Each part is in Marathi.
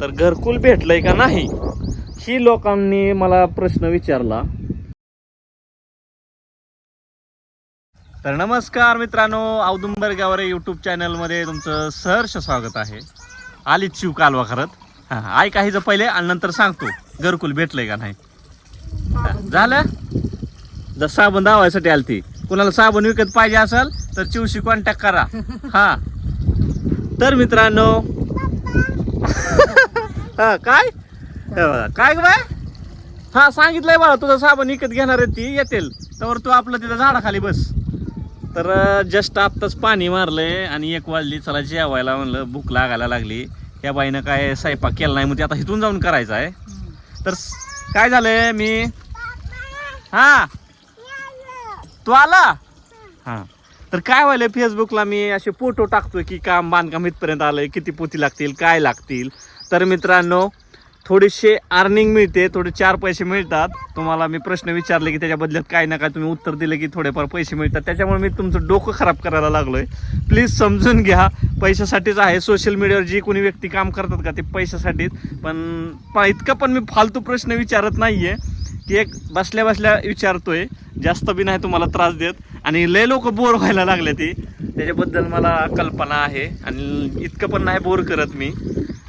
तर घरकुल भेटलंय का नाही? ही लोकांनी मला प्रश्न विचारला. तर नमस्कार मित्रांनो औदुंबर गावरे यूट्यूब चॅनलमध्ये तुमचं सहर्ष स्वागत आहे. आलीच शिव कालवा करत हां आई काहीच पहिले आणि नंतर सांगतो घरकुल भेटलंय का नाही. झालं? जर साबण दावायसाठी आली ती कुणाला साबण विकत पाहिजे असेल तर चिवशी कॉन्टॅक्ट करा. हा. तर मित्रांनो हा काय? हे बघा, काय ग बाय? हा सांगितलंय बाळा तुझं साबण विकत घेणार आहे ती येतील. तर तू आपलं तिथं झाडाखाली बस. तर जस्ट आत्ताच पाणी मारलंय आणि एक वाजली चला जेवायला म्हणलं भूक लागायला लागली. या बाईनं काय स्वयंपाक केला नाही मग ते आता इथून जाऊन करायचं आहे. तर स- काय झालंय मी हा? तू आला? हा. तर काय व्हायलंय फेसबुकला मी असे फोटो टाकतोय की काम बांधकाम इथपर्यंत आलंय किती पोती लागतील काय लागतील. तर मित्रांनो थोडीशी अर्निंग मिळते थोडे चार पैसे मिळतात. तुम्हाला मी प्रश्न विचारले की त्याच्या बदल्यात काय ना काय तुम्ही उत्तर दिलं की थोडेफार पैसे मिळतात. त्याच्यामुळे मी तुमचं डोकं खराब करायला लागलोय. प्लीज समजून घ्या पैशासाठीच आहे. सोशल मीडियावर जी कोणी व्यक्ती काम करतात का ते पैशासाठीच पण इतकं पण मी फालतू प्रश्न विचारत नाहीये की एक बसल्या बसल्या विचारतोय. जास्त बी नाही तुम्हाला त्रास देत. आणि लय लोक बोर व्हायला लागले ती. त्याच्याबद्दल मला कल्पना आहे. आणि इतकं पण नाही बोर करत मी.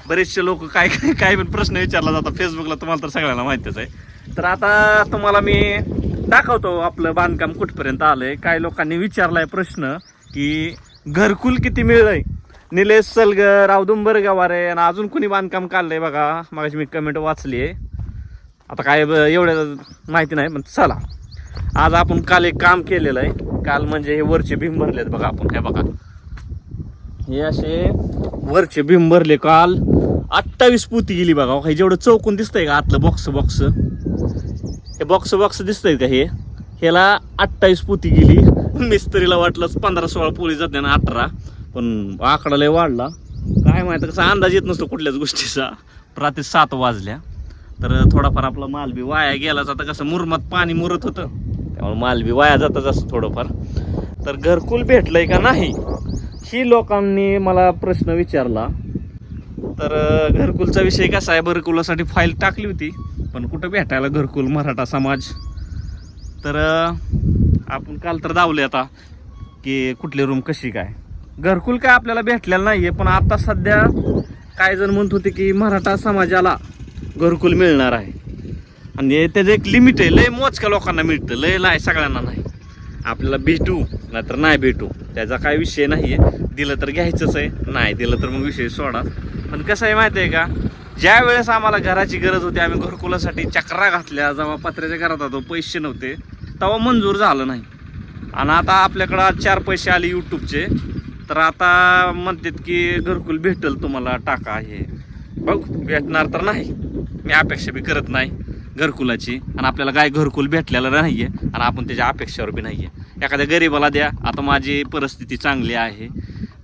बरेचसे लोक काय काय काय पण प्रश्न विचारला जातात. फेसबुकला तुम्हाला तर सगळ्यांना माहितीच आहे. तर आता तुम्हाला मी दाखवतो आपलं बांधकाम कुठपर्यंत आलं आहे काय लोकांनी विचारलाय प्रश्न की घरकुल किती मिळलंय? निलेश सलगर औदुंबर गवारे आणि अजून कुणी बांधकाम काढलंय बघा. मागाशी मी कमेंट वाचली आहे आता काय ब- एवढं माहिती नाही पण चला. आज आपण काल एक काम केलेलं आहे. काल म्हणजे हे वरचे भीम भरलेत बघा आपण. हे बघा. हे असे वरचे भीम भरले काल अठ्ठावीस पुती गेली बघा. हे जेवढं चौकून दिसतंय का आतलं बॉक्स बॉक्स हे बॉक्स बॉक्स दिसतंय का हे? ह्याला अठ्ठावीस पुती गेली. मिस्त्रीला वाटलंच पंधरा सोळा पोळी जाते ना अठरा. पण आकडा लय वाढला. काय माहिती कसा अंदाज येत नसतो कुठल्याच गोष्टीचा. रात्री सात वाजल्या. तर थोडाफार आपला माल बी वाया गेलाच. आता कसं मुरमात पाणी मुरत होतं. त्यामुळे माल बी वाया जातच असं थोडंफार. तर घरकुल भेटलंय का नाही? ही लोकांनी मला प्रश्न विचारला. तर घरकुलचा विषय कसा आहे? घरकुलासाठी फाईल टाकली होती पण कुठं भेटायला घरकुल मराठा समाज? तर आपण काल तर दावले आता की कुठली रूम कशी काय? घरकुल काय आपल्याला भेटलेलं नाही आहे पण आता सध्या काय जण म्हणत होते की मराठा समाजाला घरकुल मिळणार आहे. आणि त्याचं एक लिमिट आहे लय मोजक्या लोकांना मिळतं लय लाय सगळ्यांना नाही. आपल्याला भेटू नाहीतर नाही भेटू. त्याचा काय विषय नाही आहे दिलं तर घ्यायचंच आहे. नाही दिलं तर मग विषय सोडा. पण कसं आहे माहिती आहे का? ज्या वेळेस आम्हाला घराची गरज होती आम्ही घरकुलासाठी चक्रा घातल्या जेव्हा पत्र्याच्या घरात होतो पैसे नव्हते तेव्हा मंजूर झालं नाही. आणि आता आपल्याकडं चार पैसे आले यूट्यूबचे तर आता म्हणतात की घरकुल भेटेल तुम्हाला टाका हे बघ भेटणार तर नाही. मी अपेक्षा बी करत नाही. घरकुलाची आणि आपल्याला काय घरकुल भेटलेलं नाही आहे आणि आपण त्याच्या अपेक्षावर बी नाही आहे एखाद्या गरीबाला द्या. आता माझी परिस्थिती चांगली आहे.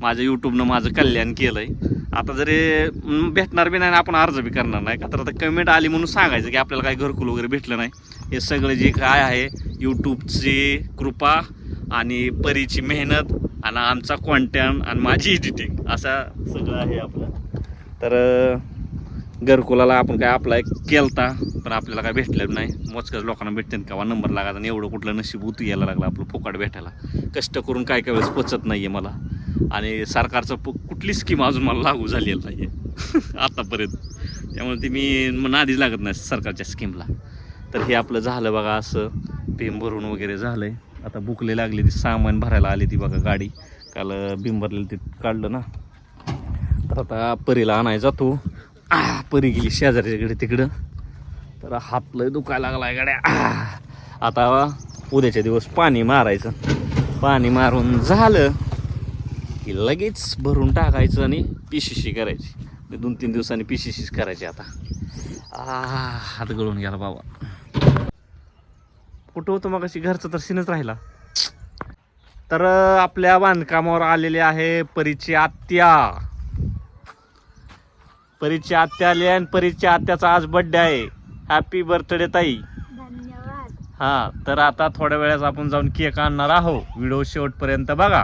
माझं यूट्यूबनं माझं कल्याण केलं आहे आता जरी भेटणार बी नाही आणि आपण अर्ज बी करणार नाही का तर आता कमेंट आली म्हणून सांगायचं की आपल्याला काय घरकुल वगैरे भेटलं नाही. हे सगळं जे काय आहे यूट्यूबची कृपा आणि परीची मेहनत आणि आमचा कॉन्टॅक्ट आणि माझी एडिटिंग असं सगळं आहे आपलं. तर घरकुलाला आपण काय अप्लाय केलता पण आपल्याला काय भेटलं नाही. मोजक्याच लोकांना भेटते का? नंबर लागायचा आणि एवढं कुठलं नशीब उतू यायला लागलं आपलं फुकाट भेटायला. कष्ट करून काय काय वेळेस पचत नाही आहे मला. आणि सरकारचं प- कुठली स्कीम अजून मला लागू झालेली नाही आहे आतापर्यंत. त्यामुळे ती मी नादीच लागत नाही सरकारच्या स्कीमला तर हे आपलं झालं बघा असं. पेम भरून वगैरे झालंय. आता बुकले लागली ती सामान भरायला आली ती बघा गाडी. काल बिम भरलेली ते काढलं ना. तर आता परीला आणायला जातो परी गेली शेजाऱ्याच्याकडे तिकडं. तर हात लय दुखायला लागलाय गाड्या. आता उद्याच्या दिवस पाणी मारायचं. पाणी मारून झालं की लगेच भरून टाकायचं आणि पिशीशी करायची. मी दोन तीन दिवसांनी पिशीशीच करायची आता. आ हात गळून गेला बाबा. कुठं होतं मग अशी घरचं तर सीनच राहिला. तर आपल्या बांधकामावर आलेले आहे परीची आत्या. परीची आत्या आली आणि परीच्या आत्याचा आज बर्थडे आहे. हॅपी बर्थडे ताई. धन्यवाद. हा तर आता थोड्या वेळात आपण जाऊन केक आणणार आहोत. व्हिडिओ शेवटपर्यंत बघा.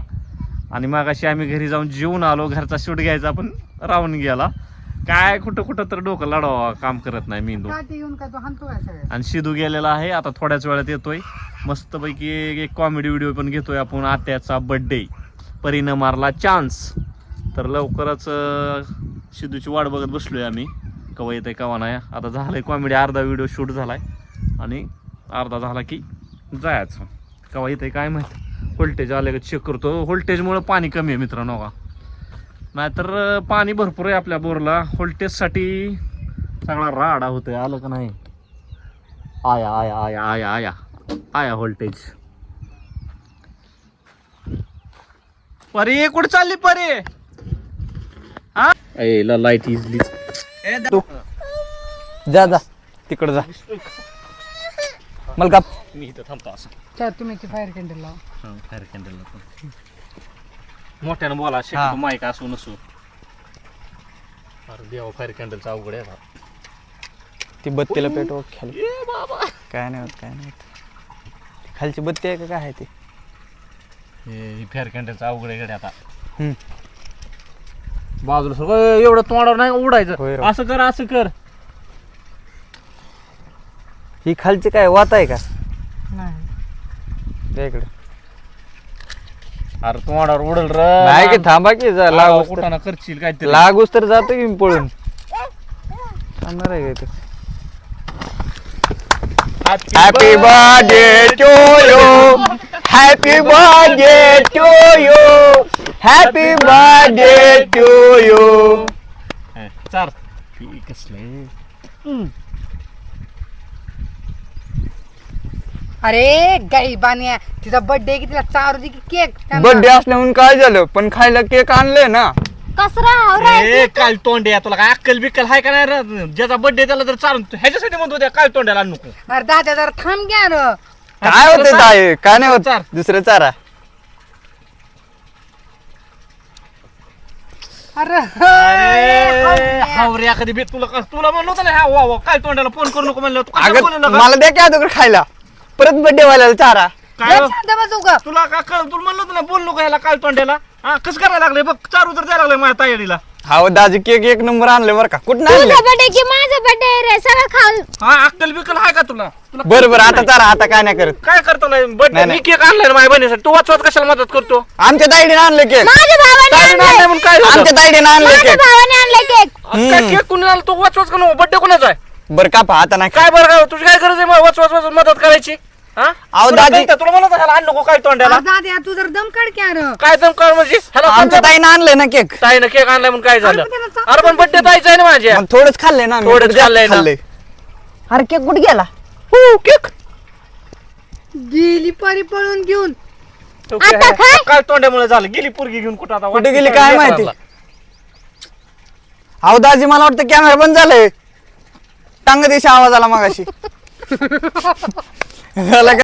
आणि मग अशी आम्ही घरी जाऊन जेवून आलो. घरचा शूट घ्यायचा पण राहून गेला. काय कुठं कुठं तर डोकं लढवा काम करत नाही मेंदू. काठी येऊन काय तो हाणतो काय सगळ्या आणि शिदू गेलेला आहे. आता थोड्याच वेळात येतोय. मस्तपैकी एक कॉमेडी व्हिडिओ पण घेतोय आपण. आत्याचा बर्थडे परीनं मारला चान्स तर लवकरच सिद्धूची शिदूची वाट बघत बसलोय आम्ही. कवा आहे कवा नाही. आता झालंय कॉमेडी अर्धा व्हिडिओ शूट झालाय. आणि अर्धा झाला की जायचं. कवा आहे काय माहीत. व्होल्टेज आले का चेक करतो. व्होल्टेजमुळे पाणी कमी आहे मित्रांनो का नाहीतर पाणी भरपूर आहे आपल्या बोरला. व्होल्टेजसाठी सगळा राडा होतोय. आलं का नाही? आया आया आया आया आया. आया व्होल्टेज परी कुठं चालली परी? हा? ला लाइट इजली जा जा. तिकडं जा. मला का मी इथं थांबतो असं. चल तुम्ही फायर कॅन्डल लावा. फायर कॅन्डलला पण. मोठ्यानं बोला शक्यतो माईक असू नसू. अरे देवा फायर कॅन्डलचा अवघड आहे आता. ती बत्तीला पेटव खाली. ए बाबा. काय नाही होत काय नाही होत. खालची बत्ती आहे का काय आहे ती? हे फायर कॅन्डलचा अवघड आहे गड्या आता. बाजूला सगळं एवढं तोंडावर नाही होय उडायचं राव. असं कर असं कर. ही खालची काय वात आहे का? त्या इकडे. अरे तोंडावर उडल र. नाही की थांबा की जा लागूस तर- कुठाना करशील काहीतरी. लागूस तर जातो की मी पळून. थांबणार आहे का happy birthday to you happy birthday to you happy birthday to you चार. कसले? अरे गाई बान्या तिचा बर्थडे की तिला चारू दे की केक बर्थडे असल्या म्हणून काय झालं? पण खायला केक आणले ना. कसरा आवरा ए काल तोंड्या तुला काय अक्कल बिक्कल हाय का नाही रे? ज्याचा बर्थडे त्याला तर चालून ह्याच्यासाठी म्हणतो त्या काल तोंड्याला आणू नको. अरे दादा जरा थांब घ्या र काय होते ताई? काय नाही चार. होत दुसरं चारा अरे अरे हावरे कधी भेट तुला तुला म्हणलं होतं ना हा वा वा काय तोंड्याला फोन करू नको म्हणलं तू कशाला बोलू अगं नका? मला द्या की अगोदर खायला. परत बर्थडे व्हायला चारा. काय हो? का तुला का कळ तुला म्हणलं होतं ना बोल नको ह्याला काल तोंड्याला हा कसं करायला लागले बघ चार उतर द्यायला लागले माझ्या तायडीला. हा दाजी केक एक नंबर आणले बरं का. कुठं आणले तुझा बर्थडे की माझा बर्थडे रे सगळं खाल हा अक्कल बिक्कल हाय का तुला? तुला बरं बरं आता चारा आता काय नाही करत. काय करतो बर्थडे नाही, मी नाही. केक आणलाय ना माझ्या बहिणीसाठी. तू वाचवात कशाला मदत करतो? आमच्या ताईडीने आणले केक माझ्या भावाने आणलाय. म्हणून काय झालं? आमच्या ताईडीने आणले माझ्या केक भावाने आणलाय केक काय. केक कुणी आणला? तू वाचवाच का बर्थडे कोणाचा आहे? बरं कापा आता नाही. काय बरं काय तुझी काय गरज आहे? वाच वाच वाच मदत करायची. हा अहो, कळतं? तुला म्हणत ह्याला आण नको काय तोंड्याला अरे दादा तू जर दम काढ की अरे. काय दम कर म्हणजे? ह्याला आमच्या समजा- ताईनं आणले ना केक. ताईनं केक आणलाय म्हणून काय झालं? अरे, पण त्याला अरे पण बर्थडे ताईचा आहे ना माझ्या. मग थोडंच खाल्ले ना आम्ही, थोडंच जास्त खाल्लंय ना. खाल्लंय. अरे केक कुठे गेला? केक. गेली परी पळून घेऊन. आता काय? काय तोंड्यामुळे झालं? गेली पोरगी घेऊन कुठं आता? कुठे गेली काय माहिती? अहो दाजी मला वाटतं कॅमेरा बंद झालंय. टांग देशा आवाज आला मगाशी. झाला का?